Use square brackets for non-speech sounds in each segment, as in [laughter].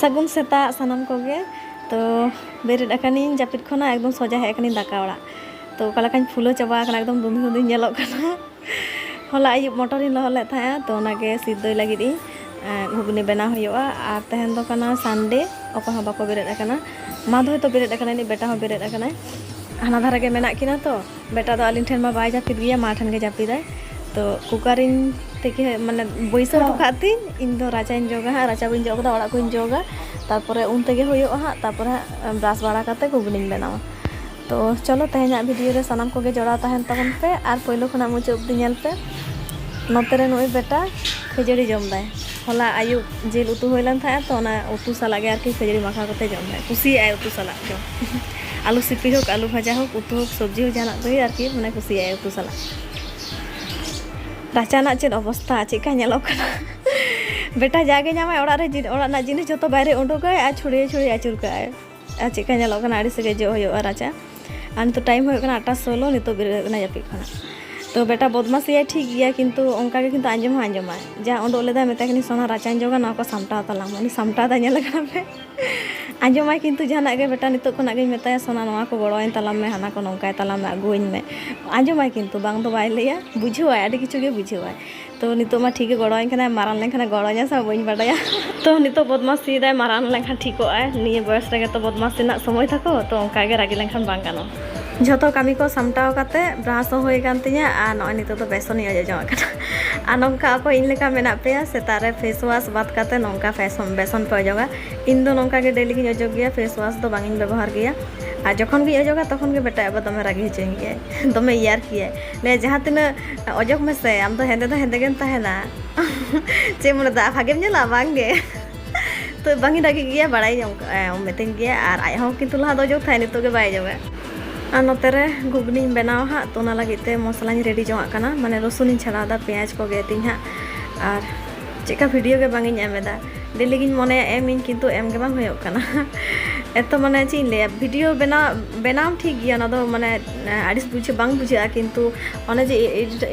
ᱥᱟᱹᱜᱩᱱ ᱥᱮᱛᱟᱜ ᱥᱟᱱᱟᱢ ᱠᱚᱜᱮ ᱛᱚ ᱵᱮᱨᱮᱫ ᱟᱠᱟᱱᱤᱧ ᱡᱟᱹᱯᱤᱫ ᱠᱷᱚᱱᱟᱜ ᱮᱠᱫᱚᱢ ᱥᱚᱡᱟ ᱦᱮᱡ ᱟᱠᱟᱱᱤᱧ ᱫᱟᱠᱟ ᱚᱲᱟᱜ ᱛᱚ ᱚᱠᱟ ᱞᱮᱠᱟᱧ ᱯᱷᱩᱞᱟᱹ ᱪᱟᱵᱟ ᱟᱠᱟᱱᱟ ᱮᱠᱫᱚᱢ ᱫᱩᱸᱫᱷᱤ ᱫᱩᱸᱫᱷᱤᱧ ᱧᱮᱞᱚᱜ ᱠᱟᱱᱟ ᱦᱚᱞᱟ ᱟᱹᱭᱩᱵ ᱢᱚᱴᱚᱨᱤᱧ ᱞᱚᱦᱚᱫ ᱞᱮᱫ ᱛᱟᱦᱮᱸᱜᱼᱟ ᱛᱚ ᱚᱱᱟᱜᱮ ᱥᱤᱫᱽᱫᱚᱭ ᱞᱟᱹᱜᱤᱫ ᱤᱧ ঘুগনি বানা হইয়া আর তেহেন দো কানা সানডে অকয় হন বাকো বেরেদ আকানা মাদ হয়তো বেরেদ আকানা নি বেটা হন বেরেদ আকানা হানা ধারা গে মেনা কিনা তো বেটা দো আলিন ঠেন মা বাই জাপিদ গিয়া মা ঠেন গে জাপিদায় তো কুকারিং ᱛᱚ ᱠᱩᱠᱟᱨᱤᱧ থেকে মানে বৈশাখ ᱦᱚᱴᱚ ᱠᱟᱜ ᱛᱤᱧ ᱤᱧ ᱫᱚ ᱨᱟᱪᱟᱧ ᱡᱚᱜᱟ ᱦᱟᱸᱜ ᱨᱟᱪᱟ ᱵᱟᱹᱧ ᱡᱚᱜ ᱠᱟᱫᱟ ᱚᱲᱟᱜ ᱠᱚᱧ ᱡᱚᱜᱟ ᱛᱟᱨᱯᱚᱨᱮ ᱩᱱ ᱛᱮᱜᱮ ᱦᱩᱭᱩᱜᱼᱟ ᱦᱟᱸᱜ ᱛᱟᱨᱯᱚᱨᱮ ᱦᱟᱸᱜ ᱵᱨᱟᱥ ᱵᱟᱲᱟ ᱠᱟᱛᱮ ᱜᱷᱩᱜᱽᱱᱤᱧ ᱵᱮᱱᱟᱣᱟ ᱛᱚ ᱪᱚᱞᱚ ᱛᱮᱦᱮᱧᱟᱜ ᱵᱷᱤᱰᱤᱭᱳ ᱨᱮ ᱥᱟᱱᱟᱢ ᱠᱚᱜᱮ ᱡᱚᱲᱟᱣ ᱛᱟᱦᱮᱱ ᱛᱟᱵᱚᱱ ᱯᱮ ᱟᱨ ᱯᱳᱭᱞᱳ ᱠᱷᱚᱱᱟᱜ ᱢᱩᱪᱟᱹᱫ ᱚᱵᱫᱤ ᱧᱮᱞ ᱯᱮ ᱱᱚᱛᱮ ᱨᱮ ᱱᱩᱭ ᱵᱮᱴᱟ ᱠᱷᱟᱹᱡᱟᱹᱲᱤ ᱡᱚᱢ ᱫᱟᱭ ᱦᱚᱞᱟ ᱟᱹᱭᱩᱵ ᱡᱤᱞ ᱩᱛᱩ ᱦᱩᱭ ᱞᱮᱱ ᱛᱟᱦᱮᱸᱜᱼᱟ ᱛᱚ ᱚᱱᱟ ᱩᱛᱩ ᱥᱟᱞᱟᱜ ᱜᱮ ᱟᱨᱠᱤ ᱠᱷᱟᱹᱡᱟᱹᱲᱤ ᱢᱟᱠᱷᱟᱣ ᱠᱟᱛᱮ ᱡᱚᱢ ᱫᱟᱭ ᱠᱩᱥᱤᱭᱟᱜᱼᱟᱭ ᱩᱛᱩ ᱥᱟᱞᱟᱜ ᱡᱚᱢ আলু সিপি হোক আলু ভাজা হোক উতু হোক সবজি হোক জানাক তো আর কি মানে কুসিয়ায় উতু সালাদ ᱨᱟᱪᱟᱱᱟᱜ ᱪᱮᱫ ᱚᱵᱚᱥᱛᱷᱟ ᱪᱮᱫᱠᱟ ᱧᱮᱞᱚᱜ ᱠᱟᱱᱟ ᱵᱮᱴᱟ ᱡᱟᱜᱮ ᱧᱟᱢᱟᱭ ᱚᱲᱟᱜ ᱨᱮ ᱚᱲᱟᱜ ᱨᱮᱱᱟᱜ ᱡᱤᱱᱤᱥ ᱡᱚᱛᱚ ᱵᱟᱭᱨᱮ ᱩᱰᱩᱠᱟᱭ ᱟᱨ ᱪᱷᱩᱲᱤᱭᱟᱹ ᱪᱷᱩᱲᱤᱭᱟᱹ ᱟᱹᱪᱩᱨ ᱠᱟᱜᱼᱟᱭ ᱟᱨ ᱪᱮᱫᱠᱟ ᱧᱮᱞᱚᱜ ᱠᱟᱱᱟ ᱟᱹᱰᱤ ᱥᱮᱜᱮ ᱡᱚᱜ ᱦᱩᱭᱩᱜᱼᱟ ᱨᱟᱪᱟ ᱟᱨ ᱱᱤᱛᱚᱜ ᱴᱟᱭᱤᱢ ᱦᱩᱭᱩᱜ ᱠᱟᱱᱟ ᱟᱴᱟ ᱥᱳᱞᱳ ᱱᱤᱛᱚᱜ ᱵᱮᱨᱮᱫ ᱠᱟᱱᱟ ᱡᱟᱹᱯᱤᱫ ᱠᱷᱚᱱᱟᱜ ᱛᱚ ᱵᱮᱴᱟ ᱵᱚᱫᱢᱟᱥᱮᱭᱟᱭ ᱴᱷᱤᱠ ᱜᱮᱭᱟ ᱠᱤᱱᱛᱩ ᱚᱱᱠᱟᱜᱮ ᱠᱤᱱᱛᱩ ᱟᱸᱡᱚᱢ ᱦᱚᱸ ᱟᱸᱡᱚᱢᱟ ᱡᱟ ᱚᱸᱰᱚᱜ ᱞᱮᱫᱟᱭ ᱢᱮᱛᱟ ᱠᱤᱱᱤ ᱥᱚᱱᱟ ᱨᱟᱪᱟᱧ ᱡᱚᱜᱟ ᱱᱚᱣᱟ ᱠᱚ ᱥᱟᱢᱴᱟᱣ ᱛᱟᱞᱟᱝ ᱩᱱᱤ ᱥᱟᱢᱴᱟᱣ ᱫᱟ ᱧᱮᱞ ᱠᱟᱱᱟ ᱯᱮ ᱟᱸᱡᱚᱢᱟᱭ ᱠᱤᱱᱛᱩ ᱡᱟᱦᱟᱱᱟᱜ ᱜᱮ ᱵᱮᱴᱟ ᱱᱤᱛᱚᱜ ᱠᱷᱚᱱᱟᱜ ᱜᱤᱧ ᱢᱮᱛᱟᱭᱟ ᱥᱚᱱᱟ ᱱᱚᱣᱟ ᱠᱚ ᱜᱚᱲᱚᱣᱟᱹᱧ ᱛᱟᱞᱟᱝ ᱢᱮ ᱦᱟᱱᱟ ᱠᱚ ᱱᱚᱝᱠᱟᱭ ᱛᱟᱞᱟᱝ ᱢᱮ ᱟᱹᱜᱩᱣᱟᱹᱧ me ᱟᱸᱡᱚᱢᱟᱭ ᱠᱤᱱᱛᱩ ᱵᱟᱝ ᱫᱚ ᱵᱟᱭ ᱞᱟᱹᱭᱟ ᱵᱩᱡᱷᱟᱹᱣᱟᱭ ᱟᱹᱰᱤ ᱠᱤᱪᱷᱩ ᱜᱮ ᱵᱩᱡᱷᱟᱹᱣᱟᱭ ᱛᱚ ᱱᱤᱛᱚᱜ ᱢᱟ ᱴᱷᱤᱠ ᱜᱮ ᱜᱚᱲᱚᱣᱟᱹᱧ ᱠᱟᱱᱟᱭ ᱢᱟᱨᱟᱝ ᱞᱮᱱᱠᱷᱟᱱ ᱜᱚᱲᱚᱣᱟᱹᱧᱟ ᱥᱮ ᱵᱟᱹᱧ ᱵᱟᱰᱟᱭᱟ ᱛᱚ ᱱᱤᱛᱚᱜ ᱵᱚᱫᱢᱟᱥᱤᱭᱮᱫᱟᱭ ᱢᱟᱨᱟᱝ ᱞᱮᱱᱠᱷᱟᱱ ᱴᱷᱤᱠᱚᱜᱼᱟᱭ ᱱᱤᱭᱟᱹ ᱵᱚᱭᱮᱥ ᱨᱮᱜᱮ ᱛᱚ ᱵᱚᱫᱢᱟᱥ ᱨᱮᱱᱟᱜ ᱥᱚᱢᱚᱭ ᱛᱟᱠᱚ ᱛᱚ ᱚᱱᱠᱟᱜᱮ ᱨᱟᱹᱜᱤ ᱞᱮᱱᱠᱷᱟᱱ ᱵᱟᱝ ᱜᱟᱱᱚᱜᱼᱟ ᱡᱷᱚᱛᱚ ᱠᱟᱹᱢᱤ ᱠᱚ ᱥᱟᱢᱴᱟᱣ ᱠᱟᱛᱮ ᱵᱨᱟᱥ ᱦᱚᱸ ᱦᱩᱭ ᱟᱠᱟᱱ ᱛᱤᱧᱟᱹ ᱟᱨ ᱱᱚᱜᱼᱚᱭ ᱱᱤᱛᱚᱜ ᱫᱚ ᱵᱮᱥᱚᱱᱤᱧ ᱚᱡᱚᱡᱚᱢ ᱟᱠᱟᱱᱟ ᱟᱨ ᱱᱚᱝᱠᱟ ᱟᱯᱮ ᱤᱧ ᱞᱮᱠᱟ ᱢᱮᱱᱟᱜ ᱯᱮᱭᱟ ᱥᱮᱛᱟᱜ ᱨᱮ ᱯᱷᱮᱥ ᱳᱣᱟᱥ ᱵᱟᱫ ᱠᱟᱛᱮ ᱱᱚᱝᱠᱟ ᱯᱷᱮᱥᱚᱱ ᱵᱮᱥᱚᱱ ᱯᱮ ᱚᱡᱚᱜᱟ ᱤᱧ ᱫᱚ ᱱᱚᱝᱠᱟ ᱜᱮ ᱰᱮᱞᱤ ᱜᱤᱧ ᱚᱡᱚᱜ ᱜᱮᱭᱟ ᱯᱷᱮᱥ ᱳᱣᱟᱥ ᱫᱚ ᱵᱟᱝ ᱤᱧ ᱵᱮᱵᱚᱦᱟᱨ ᱜᱮᱭᱟ ᱟᱨ ᱡᱚᱠᱷᱚᱱ ᱜᱮᱧ ᱚᱡᱚᱜᱟ ᱛᱚᱠᱷᱚᱱ ᱜᱮ ᱵᱮᱴᱟ ᱟᱵᱟ ᱫᱚᱢᱮ ᱨᱟᱹᱜᱤ ᱦᱚᱪᱚᱧ ᱜᱮᱭᱟᱭ ᱫᱚᱢᱮ ᱤᱭᱟᱨ ᱠᱮᱭᱟᱭ ᱞᱟᱹᱭᱟ ᱡᱟᱦᱟᱸ ᱛᱤᱱᱟᱹᱜ ᱚᱡᱚᱜ ᱢᱮᱥᱮ ᱟᱢ ᱫᱚ ᱦᱮᱸᱫᱮ ᱫᱚ ᱦᱮᱸᱫᱮ ᱜᱮᱢ ᱛᱟᱦᱮᱱᱟ ᱪᱮᱫ ᱢᱚᱱᱮ ᱫᱟ ᱵᱷᱟᱜᱮᱢ ᱧᱮᱞᱟ ᱵᱟᱝᱜᱮ ᱛᱚ ᱵᱟᱝ ᱤᱧ ᱨᱟᱹᱜᱤ ᱜᱮᱭᱟ ᱵᱟᱲᱟᱭ ᱧᱟᱢ ᱢᱤᱛᱟᱹᱧ ᱜᱮᱭᱟ ᱟᱨ ᱟᱡ ᱦᱚᱸ ᱠᱤᱱᱛᱩ ᱞᱟᱦᱟ ᱫᱚ ᱚᱡᱚᱜ ᱛᱟᱦᱮᱸ ᱱᱤᱛᱚᱜ ᱜᱮ ᱵᱟᱭ ᱚᱡᱚᱜᱟ ᱟᱨ ᱱᱚᱛᱮ ᱨᱮ ᱜᱷᱩᱜᱽᱱᱤᱧ ᱵᱮᱱᱟᱣᱟ ᱦᱟᱸᱜ ᱛᱚ ᱚᱱᱟ ᱞᱟᱹᱜᱤᱫ ᱛᱮ ᱢᱚᱥᱞᱟᱧ ᱨᱮᱰᱤ ᱡᱚᱝᱟᱜ ᱠᱟᱱᱟ ᱢᱟᱱᱮ ᱨᱚᱥᱩᱱᱤᱧ ᱪᱷᱟᱲᱟᱣᱫᱟ ᱯᱮᱸᱭᱟᱡᱽ ᱠᱚ ᱜᱮᱫᱤᱧ ᱦᱟᱸᱜ ᱟᱨ ᱪᱮᱫᱠᱟ ᱵᱷᱤᱰᱤᱭᱳ ᱜᱮ ᱵᱟᱝ ᱤᱧ ᱮᱢ ᱮᱫᱟ ᱰᱮᱞᱤ ᱜᱤᱧ ᱢᱚᱱᱮᱭᱟ ᱮᱢᱤᱧ ᱠᱤᱱᱛᱩ ᱮᱢ ᱜᱮ ᱵᱟᱝ ᱦᱩᱭᱩᱜ ᱠᱟᱱᱟ ᱮᱛᱚ ᱢᱟᱱᱮ ᱪᱮᱫ ᱤᱧ ᱞᱟᱹᱭᱟ ᱵᱷᱤᱰᱤᱭᱳ ᱵᱮᱱᱟᱣ ᱵᱮᱱᱟᱣ ᱴᱷᱤᱠ ᱜᱮᱭᱟ ᱚᱱᱟ ᱫᱚ ᱢᱟᱱᱮ ᱟᱹᱲᱤᱥ ᱵᱩᱡᱷᱟᱹᱜ ᱵᱟᱝ ᱵᱩᱡᱷᱟᱹᱜᱼᱟ ᱠᱤᱱᱛᱩ ᱚᱱᱮ ᱡᱮ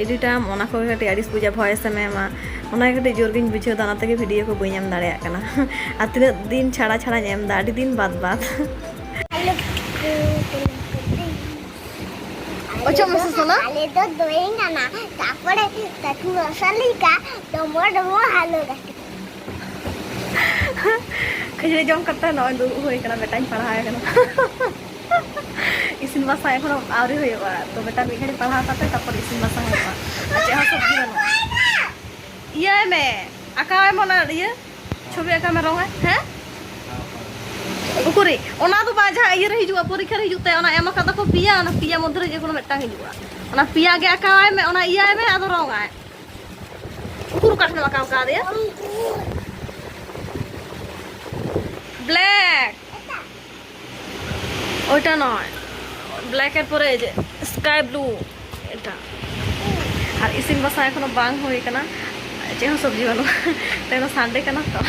ᱮᱰᱤᱴᱟᱢ ᱚᱱᱟ ᱠᱚᱜᱮ ᱠᱟᱹᱴᱤᱡ ᱟᱹᱲᱤᱥ ᱵᱩᱡᱷᱟᱹᱜᱼᱟ ᱵᱷᱚᱭᱮᱥ ᱮᱢ ᱮᱢᱟ ᱚᱱᱟ ᱠᱟᱹᱴᱤᱡ ᱡᱳᱨ ᱜᱤᱧ ᱵᱩᱡᱷᱟᱹᱣᱫᱟ ᱚᱱᱟ ᱛᱮᱜᱮ ᱵᱷᱤᱰᱤᱭᱳ ᱠᱚ ᱵᱟᱹᱧ ᱮᱢ ᱫᱟᱲᱮᱭᱟᱜ ᱠᱟᱱᱟ ᱟᱨ ᱛᱤᱱᱟᱹᱜ ᱫᱤᱱ ᱪᱷᱟᱲᱟ ᱪᱷᱟᱲᱟᱧ ᱮᱢᱫᱟ ᱟᱹᱰি din ᱵᱟᱫ ᱵᱟᱫ Ocho meses sola? Ale to doenga na. Tapore tatu rosalika tomo tomo halo ka. Kasi jom kata na ando hoy kana betang parhaya kana. ইসিন বাসা এখনও আউরি হয়ে বা তো বেটার বিঘাড়ি পাড়া তাতে তারপর ইসিন বাসা হয়ে বা আচ্ছা হ্যাঁ সবজি বানো ইয়ে মে আঁকা হয় মনে ইয়ে ছবি আঁকা মে রঙ হ্যাঁ ᱩᱠᱩᱨᱤ ᱚᱱᱟ ᱫᱚ ᱵᱟᱝ ᱡᱟᱦᱟᱸ ᱤᱭᱟᱹᱨᱮ ᱦᱤᱡᱩᱜᱼᱟ ᱯᱚᱨᱤᱠᱠᱷᱟ ᱨᱮ ᱦᱤᱡᱩᱜ ᱛᱟᱭᱟ ᱚᱱᱟ ᱮᱢ ᱟᱠᱟᱫᱟ ᱠᱚ ᱯᱮᱭᱟ ᱚᱱᱟ ᱯᱮᱭᱟ ᱢᱚᱫᱽᱫᱷᱮ ᱨᱮ ᱡᱮᱠᱳᱱᱳ ᱢᱤᱫᱴᱟᱝ ᱦᱤᱡᱩᱜᱼᱟ ᱚᱱᱟ ᱯᱮᱭᱟ ᱜᱮ ᱟᱸᱠᱟᱣᱟᱭ ᱢᱮ ᱚᱱᱟ ᱤᱭᱟᱹᱭ ᱢᱮ ᱟᱫᱚ ᱨᱚᱝᱟᱭ ᱩᱠᱩᱨ ᱚᱠᱟ ᱴᱷᱮᱱᱮᱢ ᱟᱸᱠᱟᱣ ᱠᱟᱣᱫᱮᱭᱟ ব্ল্যাক ওইটা নয় ব্ল্যাকের পরে যে স্কাই ব্লু এটা আর ইসিন বাসা এখনও বাং হয়ে কানা চেহ সবজি বানো তেন সানডে কানা তো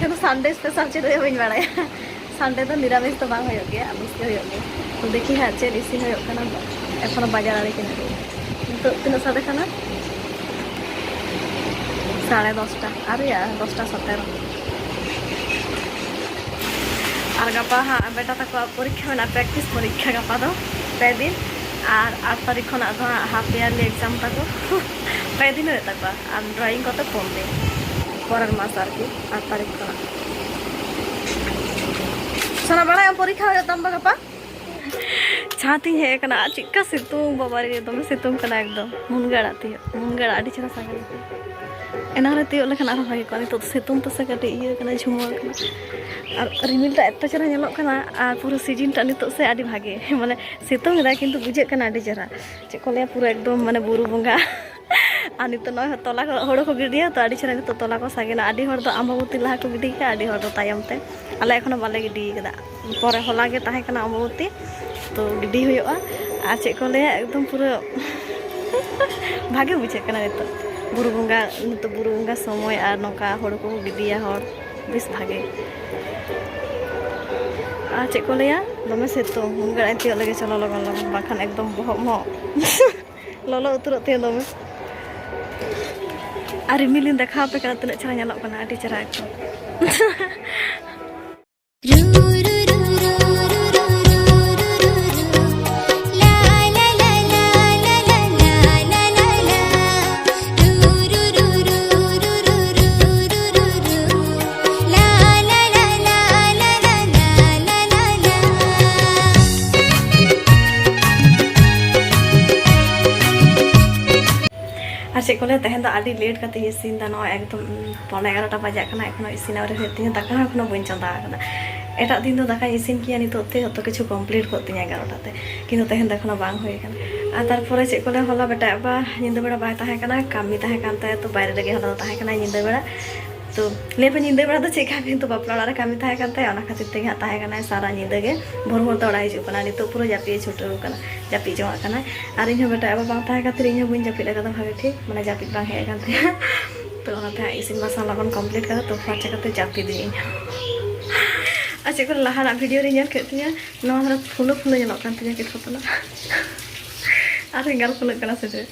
তেন সানডে স্পেশাল চেয়ে বাড়ায় সানডে তো নিরামিষ তো বাং হয়ে ᱜᱮᱭᱟ ᱟᱢᱤᱥ হয়ে ᱦᱩᱭᱩᱜ ᱜᱮᱭᱟ ᱛᱚ ᱫᱮᱠᱷᱤ ᱦᱟᱸᱜ ᱪᱮᱫ ᱤᱥᱤᱱ ᱦᱩᱭᱩᱜ ᱠᱟᱱᱟ ᱮᱠᱷᱚᱱᱚ ᱵᱟᱡᱟᱨ ᱟᱲᱮ ᱠᱟᱱᱟ ᱱᱤᱛᱚᱜ ᱛᱤᱱᱟᱹᱜ ᱥᱟᱫᱮ সাড়ে দশটা। আর দশটা সতেরো। আর গাপা হ্যাঁ বেটা তো পরীক্ষা না প্র্যাকটিস পরীক্ষা গাপা তো প্রায় দিন আর আট তারিখ খনাক দো হাফ ইয়ারলি এক্সাম থাকো প্রায় দিন হয়ে থাকবা? আর ড্রয়িং কত কম দিন পরের মাস আর কি, আট তারিখ খনাক ᱥᱟᱱᱟ ᱵᱟᱲᱟᱭᱟᱢ ᱯᱚᱨᱤᱠᱷᱟ ᱦᱩᱭᱩᱜ ᱛᱟᱢ ᱫᱚ ᱜᱟᱯᱟ ᱪᱷᱟᱛᱤᱧ ᱦᱮᱡ ᱟᱠᱟᱱᱟ ᱟᱨ ᱪᱮᱫᱠᱟ ᱥᱤᱛᱩᱝ ᱵᱟᱵᱟᱨᱮ ᱫᱚᱢᱮ ᱥᱤᱛᱩᱝ ᱠᱟᱱᱟ ᱮᱠᱫᱚᱢ ᱢᱩᱱᱜᱟᱹ ᱟᱲᱟᱜ ᱛᱤᱭᱳᱜ ᱢᱩᱱᱜᱟᱹᱲᱟᱜ ᱟᱹᱰᱤ ᱪᱮᱦᱨᱟ ᱥᱟᱜᱟᱲ ᱮᱱᱟᱨᱮ ᱛᱤᱭᱳᱜ ᱞᱮᱠᱷᱟᱱ ᱟᱨᱦᱚᱸ ᱵᱷᱟᱜᱮ ᱠᱚᱜᱼᱟ ᱱᱤᱛᱚᱜ ᱫᱚ ᱥᱤᱛᱩᱝ ᱛᱮᱥᱮ ᱠᱟᱹᱴᱤᱡ ᱤᱭᱟᱹ ᱠᱟᱱᱟ ᱡᱷᱩᱢᱟᱹ ᱠᱟᱱᱟ ᱟᱨ ᱨᱤᱢᱤᱞᱴᱟᱜ ᱮᱛᱚ ᱪᱮᱦᱨᱟ ᱧᱮᱞᱚᱜ ᱠᱟᱱᱟ ᱟᱨ ᱯᱩᱨᱟᱹ ᱥᱤᱡᱤᱱᱴᱟᱜ ᱱᱤᱛᱚᱜ ᱥᱮ ᱟᱹᱰᱤ ᱵᱷᱟᱜᱮ ᱢᱟᱱᱮ ᱥᱤᱛᱩᱝ ᱮᱫᱟᱭ ᱠᱤᱱᱛᱩ ᱵᱩᱡᱷᱟᱹᱜ ᱠᱟᱱᱟ ᱟᱹᱰᱤ ᱪᱮᱦᱨᱟ ᱪᱮᱫ ᱠᱚ ᱞᱟᱹᱭᱟ ᱯᱩᱨᱟᱹ ᱮᱠᱫᱚᱢ ᱢᱟᱱᱮ ᱵᱩᱨᱩ ᱵᱚᱸᱜᱟ ᱱᱤᱛᱚᱜ ᱱᱚᱜᱼᱚᱭ ᱛᱚᱞᱟ ᱠᱚ ᱦᱳᱲᱳ ᱠᱚ ᱜᱤᱰᱤᱭᱟ ᱛᱚ ᱟᱹᱰᱤ ᱪᱮᱦᱨᱟ ᱱᱤᱛᱚᱜ ᱛᱚᱞᱟ ᱠᱚ ᱥᱟᱜᱮᱱᱟ ᱟᱹᱰᱤ ᱦᱚᱲ ᱫᱚ ᱟᱢᱵᱟᱵᱚᱛᱤ ᱞᱟᱦᱟ ᱠᱚ ᱜᱤᱰᱤ ᱠᱮᱜᱼᱟ ᱟᱹᱰᱤ ᱦᱚᱲ ᱫᱚ ᱛᱟᱭᱚᱢ ᱛᱮ ᱟᱞᱮ ᱮᱠᱷᱚᱱᱚ ᱵᱟᱞᱮ ᱜᱤᱰᱤ ᱠᱟᱫᱟ ᱯᱚᱨᱮ ᱦᱚᱞᱟ ᱜᱮ ᱛᱟᱦᱮᱸ ᱠᱟᱱᱟ ᱟᱢᱵᱟᱵᱚᱛᱤ ᱛᱚ ᱜᱤᱰᱤ ᱦᱩᱭᱩᱜᱼᱟ ᱟᱨ ᱪᱮᱫ ᱠᱚ ᱞᱟᱹᱭᱟ ᱮᱠᱫᱚᱢ ᱯᱩᱨᱟᱹ ᱵᱷᱟᱜᱮ ᱵᱩᱡᱷᱟᱹᱜ ᱠᱟᱱᱟ ᱱᱤᱛᱚᱜ ᱵᱩᱨᱩ ᱵᱚᱸᱜᱟ ᱱᱤᱛᱚᱜ ᱵᱩᱨᱩ ᱵᱚᱸᱜᱟ ᱥᱚᱢᱚᱭ ᱟᱨ ᱱᱚᱝᱠᱟ ᱦᱚᱲ ᱠᱚ ᱜᱤᱰᱤᱭᱟ ᱦᱚᱲ ᱵᱮᱥ ᱵᱷᱟᱜᱮ ᱟᱨ ᱪᱮᱫ ᱠᱚ ᱞᱟᱹᱭᱟ ᱫᱚᱢᱮ ᱥᱤᱛᱩᱝ ᱢᱩᱱᱜᱟᱹ ᱟᱲᱟᱜ ᱛᱤᱭᱳᱜ ᱞᱟᱹᱜᱤᱫ ᱪᱚᱞᱚ ᱞᱚᱜᱚᱱ ᱞᱚᱜᱚᱱ ᱵᱟᱝᱠᱷᱟᱱ ᱮᱠᱫᱚᱢ ᱵᱚᱦᱚᱜ ᱢᱚᱦᱚᱜ ᱞᱚᱞᱚ ᱩᱛᱟᱹᱨᱚᱜ ᱛᱤᱧᱟᱹ ᱫᱚᱢᱮ ᱟᱨ ᱨᱤᱢᱤᱞ ᱞᱤᱧ ᱫᱮᱠᱷᱟᱣ ᱟᱯᱮ ᱠᱟᱱᱟ ᱛᱤᱱᱟᱹᱜ ᱪᱮᱦᱨᱟ ᱧᱮᱞᱚᱜ ᱠᱟᱱᱟ ᱟᱹᱰᱤ ᱪᱮᱦᱨᱟ ᱮᱠᱫᱚᱢ ᱠᱚ ᱞᱟᱹᱭᱟ ᱛᱮᱦᱮᱧ ᱫᱚ ᱟᱹᱰᱤ ᱞᱮᱴ ᱠᱟᱛᱮ ᱤᱥᱤᱱ ᱫᱟ ᱱᱚᱜᱼᱚᱭ ᱮᱠᱫᱚᱢ ᱯᱚᱱᱮ ᱮᱜᱟᱨᱚᱴᱟ ᱵᱟᱡᱟᱜ ᱠᱟᱱᱟ ᱮᱠᱷᱚᱱᱳ ᱤᱥᱤᱱ ᱟᱹᱣᱨᱤ ᱦᱩᱭᱩᱜ ᱛᱤᱧᱟ ᱫᱟᱠᱟ ᱦᱚᱸ ᱮᱠᱷᱚᱱᱳ ᱵᱟᱹᱧ ᱪᱚᱸᱫᱟ ᱟᱠᱟᱫᱟ ᱮᱴᱟᱜ ᱫᱤᱱ ᱫᱚ ᱫᱟᱠᱟᱧ ᱤᱥᱤᱱ ᱠᱮᱭᱟ ᱱᱤᱛᱚᱜ ᱛᱮ ᱡᱚᱛᱚ ᱠᱤᱪᱷᱩ ᱠᱚᱢᱯᱞᱤᱴ ᱠᱚᱜ ᱛᱤᱧᱟ ᱮᱜᱟᱨᱚᱴᱟ ᱛᱮ ᱠᱤᱱᱛᱩ ᱛᱮᱦᱮᱧ ᱫᱚ ᱮᱠᱷᱚᱱᱳ ᱵᱟᱝ ᱦᱩᱭ ᱟᱠᱟᱱᱟ ᱟᱨ ᱛᱟᱨᱯᱚᱨᱮ ᱪᱮᱫ ᱠᱚ ᱞᱟᱹᱭᱟ ᱦᱚᱞᱟ ᱵᱮᱴᱟ ᱟᱵᱟ ᱧᱤᱫᱟᱹ ᱵᱮᱲᱟ ᱵᱟᱭ ᱛᱟᱦᱮᱸ ᱠᱟᱱᱟ ᱠᱟᱹᱢᱤ ᱛᱟᱦᱮᱸ ᱠᱟᱱ ᱛᱟᱭᱟ ᱛᱚ ᱵᱟᱭᱨᱮ ᱨᱮᱜᱮ ᱦᱚᱞᱟ ᱫᱚ ᱛᱟᱦᱮᱸ ᱠᱟᱱᱟ ᱧᱤᱫᱟᱹ ᱵᱮᱲᱟ তো ᱞᱟᱹᱭ ᱯᱮ ᱧᱤᱫᱟᱹ ᱵᱮᱲᱟ ᱫᱚ ᱪᱮᱫ ᱠᱟ ᱠᱤᱱᱛᱩ ᱵᱟᱯᱞᱟ ᱚᱲᱟᱜ ᱨᱮ ᱠᱟᱹᱢᱤ ᱛᱟᱦᱮᱸ ᱠᱟᱱ ᱛᱟᱭᱟ ᱚᱱᱟ ᱠᱷᱟᱹᱛᱤᱨ ᱛᱮᱜᱮ ᱦᱟᱸᱜ ᱛᱟᱦᱮᱸ ᱠᱟᱱᱟᱭ ᱥᱟᱨᱟ ᱧᱤᱫᱟᱹ ᱜᱮ ᱵᱷᱳᱨ ᱵᱷᱳᱨ ᱛᱮ ᱚᱲᱟᱜ ᱦᱤᱡᱩᱜ ᱠᱟᱱᱟ ᱱᱤᱛᱚᱜ ᱯᱩᱨᱟᱹ ᱡᱟᱹᱯᱤᱫ ᱮ ᱪᱷᱩᱴᱟᱹᱣ ᱠᱟᱱᱟ ᱡᱟᱹᱯᱤᱫ ᱡᱚᱝᱟᱜ ᱠᱟᱱᱟᱭ ᱟᱨ ᱤᱧᱦᱚᱸ ᱵᱮᱴᱟ ᱟᱵᱟ ᱵᱟᱝ ᱛᱟᱦᱮᱸ ᱠᱷᱟᱹᱛᱤᱨ ᱤᱧᱦᱚᱸ ᱵᱟᱹᱧ ᱡᱟᱹᱯᱤᱫ ᱟᱠᱟᱫᱟ ᱵᱷᱟᱜᱮ ᱴᱷᱤᱠ ᱢᱟᱱᱮ ᱡᱟᱹᱯᱤᱫ ᱵᱟᱝ ᱦᱮᱡ ᱟᱠᱟᱱ ᱛᱤᱧᱟ তো ᱚᱱᱟᱛᱮ ᱦᱟᱸᱜ ᱤᱥᱤᱱ ᱵᱟᱥᱟᱝ ᱞᱚᱜᱚᱱ ᱠᱚᱢᱯᱞᱤᱴ ᱠᱟᱛᱮ ᱛᱳ ᱯᱷᱟᱨᱪᱟ ᱠᱟᱛᱮ ᱡᱟᱹᱯᱤᱫᱤᱧ ᱤᱧ ᱟᱨ ᱪᱮᱫ ᱠᱚ ᱞᱟᱦᱟᱱᱟᱜ ᱵᱷᱤᱰᱤᱭᱳ ᱨᱮᱧ ᱧᱮᱞ ᱠᱮᱫ ᱛᱤᱧᱟ ᱱᱚᱣᱟ ᱫᱷᱟᱨᱟ ᱯᱷᱩᱞᱟᱹ ᱯᱷᱩᱞᱟᱹ ᱧᱮᱞᱚᱜ ᱠᱟᱱ ᱛᱤᱧᱟ ᱠᱤᱴ ᱯᱷᱚᱛᱞᱟ ᱟᱨ ᱮᱸᱜᱟᱞ ᱯᱷᱩᱞᱟᱹᱜ ᱠᱟᱱᱟ ᱥᱮ ᱪᱮᱫ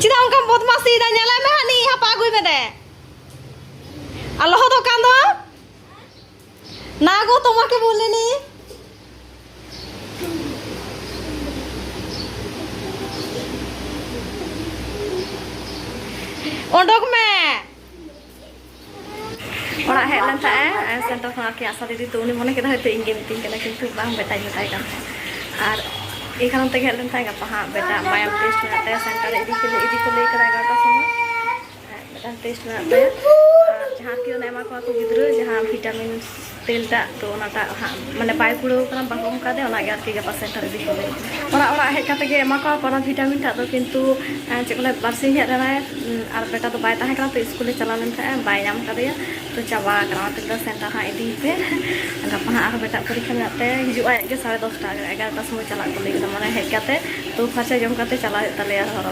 ᱪᱮᱫᱟᱜ ᱚᱱᱠᱟᱢ ᱵᱚᱫᱢᱟᱥᱤᱭᱮᱫᱟ ᱧᱮᱞᱟᱭ ᱢᱮ ᱦᱟᱹᱱᱤ ᱦᱟᱯᱟ ᱟᱹᱜᱩᱭ ᱢᱮ ᱫᱮ না গো তোমাকে বলিনি Untuk me. Orang head lan saya, sentuh pengaki asal itu tuh ini mana kita itu ingin tinggal lagi tuh bang beta juga kan. Ar, ini kan untuk head lan saya nggak paham beta bayam taste nanti center ini kiri ini kiri kerja kita semua. Beta taste nanti. ᱡᱟᱦᱟᱸ ᱠᱤ ᱚᱱᱟ ᱮᱢᱟ ᱠᱚᱣᱟ ᱠᱚ ᱜᱤᱫᱽᱨᱟᱹ ᱡᱟᱦᱟᱸ vitamin ᱛᱮᱞᱴᱟᱜ ᱛᱚ ᱚᱱᱟᱴᱟᱜ ᱢᱟᱱᱮ ᱵᱟᱭ ᱠᱩᱲᱟᱹᱣ ᱠᱟᱱᱟ ᱵᱟᱝ ᱚᱱᱠᱟ ᱫᱮ ᱚᱱᱟᱜᱮ ᱟᱨᱠᱤ ᱜᱟᱯᱟ ᱥᱮᱱᱴᱟᱨ ᱤᱫᱤ ᱠᱚᱞᱮ ᱚᱲᱟᱜ ᱚᱲᱟᱜ ᱦᱮᱡ ᱠᱟᱛᱮ ᱜᱮ ᱮᱢᱟ ᱠᱚᱣᱟ ᱚᱱᱟ ᱵᱷᱤᱴᱟᱢᱤᱱ ᱴᱟᱜ ᱫᱚ ᱠᱤᱱᱛᱩ ᱪᱮᱫ ᱠᱚ ᱞᱟᱹᱭᱟ ᱵᱟᱨᱥᱤᱧ ᱦᱮᱡ ᱞᱮᱱᱟᱭ ᱟᱨ ᱵᱮᱴᱟ ᱫᱚ ᱵᱟᱭ ᱛᱟᱦᱮᱸ ᱠᱟᱱᱟ ᱛᱚ ᱥᱠᱩᱞᱮ ᱪᱟᱞᱟᱣ ᱞᱮᱱ ᱛᱟᱦᱮᱸᱜᱼᱟ ᱵᱟᱭ ᱧᱟᱢ ᱠᱟᱫᱮᱭᱟ ᱛᱚ ᱪᱟᱵᱟ ᱠᱟᱱᱟ ᱚᱱᱟᱛᱮ ᱫᱚ ᱥᱮᱱᱴᱟᱨ ᱦᱟᱸᱜ ᱤᱫᱤᱭ ᱯᱮ ᱜᱟᱯᱟ ᱦᱟᱸᱜ ᱟᱨᱦᱚᱸ ᱵᱮᱴᱟᱜ ᱯᱚᱨᱤᱠᱠᱷᱟ ᱢᱮᱱᱟᱜ ᱛᱮ ᱦᱤᱡᱩᱜᱼᱟ ᱟᱡᱜᱮ ᱥᱟᱲᱮ ᱫᱚᱥᱴᱟ ᱮᱜᱟᱨᱚᱴᱟ ᱥᱚᱢᱚᱭ ᱪᱟᱞᱟᱜ ᱠᱚ ᱞᱟᱹᱭ ᱠᱟᱫᱟ ᱢᱟᱱᱮ ᱦᱮᱡ ᱠᱟᱛᱮ ᱛᱚ ᱯᱷᱟᱨᱪᱟ ᱡᱚᱢ ᱠᱟᱛᱮ ᱪᱟᱞᱟᱜ ᱦᱩᱭᱩᱜ ᱛᱟᱞᱮᱭᱟ ᱦᱚᱨᱚ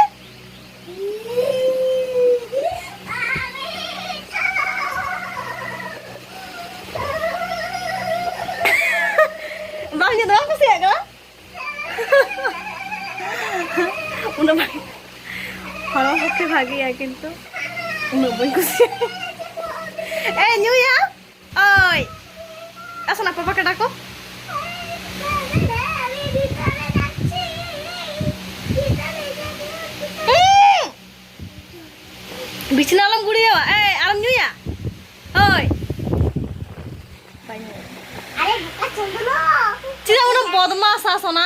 ya gitu udah bang ku sih eh nyu ya oi asal apa pakai aku বিছনা আলম গুড়িয়ে এই আলম নু ya oi banyak আরে বুকা চন্দ্র Cika udah bodmas asona.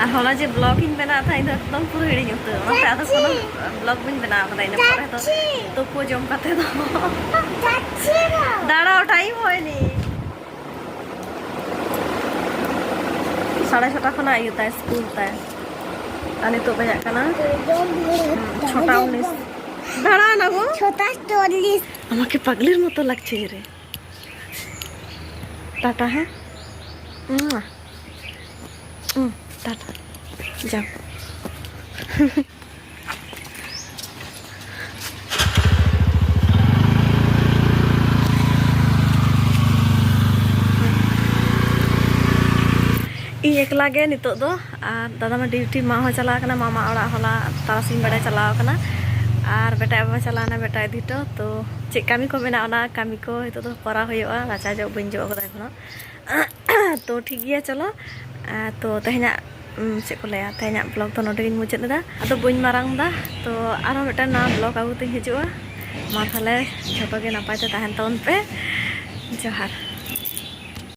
আর হলা যে ব্লগিং বেনা থাই তো একদম পুরো হিড়ি নিতে ওনাতে আদা কোনো ব্লগ বেনা আমাদের না পরে তো তো পো জম কাতে না দাঁড়াও টাইম হয়নি সাড়ে ছটা খোনা ইয়ে তাই স্কুল তাই আর নিতোগ বাজাক কানা ছটা উনিশ দাঁড়া না গো ছোটা চল্লিশ আমাকে পাগলির মতো লাগছে রে টাটা হ্যাঁ উম, উম, jam. Iya kelage nih tuh tuh, tadah mah duty mau karena mama orang hola tarasin beda jalan karena, ar beda apa aja lah, nah itu tuh, cik kami kok mana orang kami kok itu tuh pora hoyo a, nggak cajau benjo aku dah [clears throat] tuh tinggi aja ah, tuh tehnya ᱪᱮᱫ ᱠᱚ ᱞᱟᱹᱭᱟ ᱛᱮᱦᱮᱧᱟᱜ blog ᱫᱚ ᱱᱚᱰᱮ ᱜᱤᱧ ᱢᱩᱪᱟᱹᱫ ᱮᱫᱟ ᱟᱫᱚ ᱵᱟᱹᱧ ᱢᱟᱨᱟᱝ ᱮᱫᱟ ᱛᱚ ᱟᱨᱦᱚᱸ ᱢᱤᱫᱴᱟᱝ ᱱᱟᱣᱟ ᱵᱞᱚᱜ ᱟᱹᱜᱩ ᱛᱤᱧ ᱦᱤᱡᱩᱜᱼᱟ ᱢᱟ ᱛᱟᱦᱞᱮ ᱡᱷᱚᱛᱚ ᱜᱮ ᱱᱟᱯᱟᱭ ᱛᱮ ᱛᱟᱦᱮᱱ ᱛᱟᱵᱚᱱ ᱯᱮ ᱡᱚᱦᱟᱨ